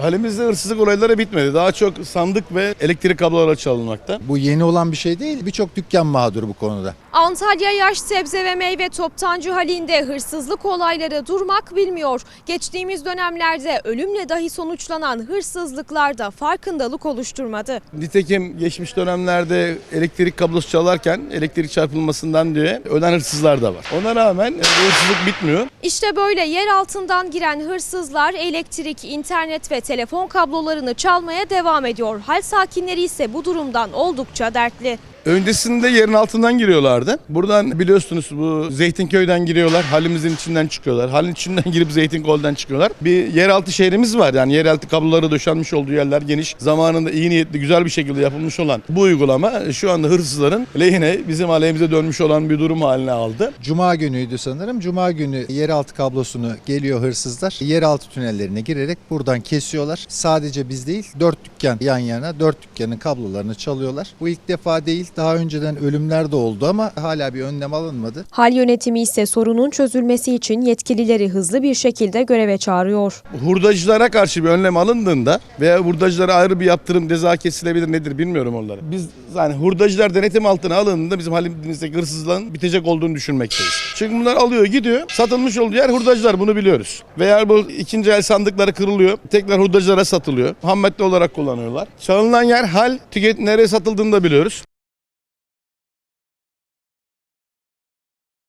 Halimizde hırsızlık olayları bitmedi. Daha çok sandık ve elektrik kabloları çalınmakta. Bu yeni olan bir şey değil. Birçok dükkan mağdur bu konuda. Antalya yaş sebze ve meyve toptancı halinde hırsızlık olayları durmak bilmiyor. Geçtiğimiz dönemlerde ölümle dahi sonuçlanan hırsızlıklar da farkındalık oluşturmadı. Nitekim geçmiş dönemlerde elektrik kablosu çalarken elektrik çarpılmasından diye ölen hırsızlar da var. Ona rağmen e, hırsızlık bitmiyor. İşte böyle yer altından giren hırsızlar elektrik, internet ve telefon kablolarını çalmaya devam ediyor. Hal sakinleri ise bu durumdan oldukça dertli. Öncesinde yerin altından giriyorlardı. Buradan biliyorsunuz bu Zeytinköy'den giriyorlar. Halimizin içinden çıkıyorlar. Halin içinden girip Zeytinkol'dan çıkıyorlar. Bir yeraltı şehrimiz var. Yani yeraltı kabloları döşenmiş olduğu yerler geniş. Zamanında iyi niyetli güzel bir şekilde yapılmış olan bu uygulama şu anda hırsızların lehine bizim aleyhimize dönmüş olan bir durum haline aldı. Cuma günüydü sanırım. Cuma günü yeraltı kablosunu geliyor hırsızlar. Yeraltı tünellerine girerek buradan kesiyorlar. Sadece biz değil dört dükkan yan yana dört dükkanın kablolarını çalıyorlar. Bu ilk defa değil. Daha önceden ölümler de oldu ama hala bir önlem alınmadı. Hal yönetimi ise sorunun çözülmesi için yetkilileri hızlı bir şekilde göreve çağırıyor. Hurdacılara karşı bir önlem alındığında veya hurdacılara ayrı bir yaptırım ceza kesilebilir nedir bilmiyorum onları. Biz yani hurdacılar denetim altına alındığında bizim halimizdeki hırsızlığın bitecek olduğunu düşünmekteyiz. Çünkü bunlar alıyor gidiyor satılmış olduğu yer hurdacılar bunu biliyoruz. Veya bu ikinci el sandıkları kırılıyor tekrar hurdacılara satılıyor. Ham madde olarak kullanıyorlar. Çalınan yer hal tüket nereye satıldığını da biliyoruz.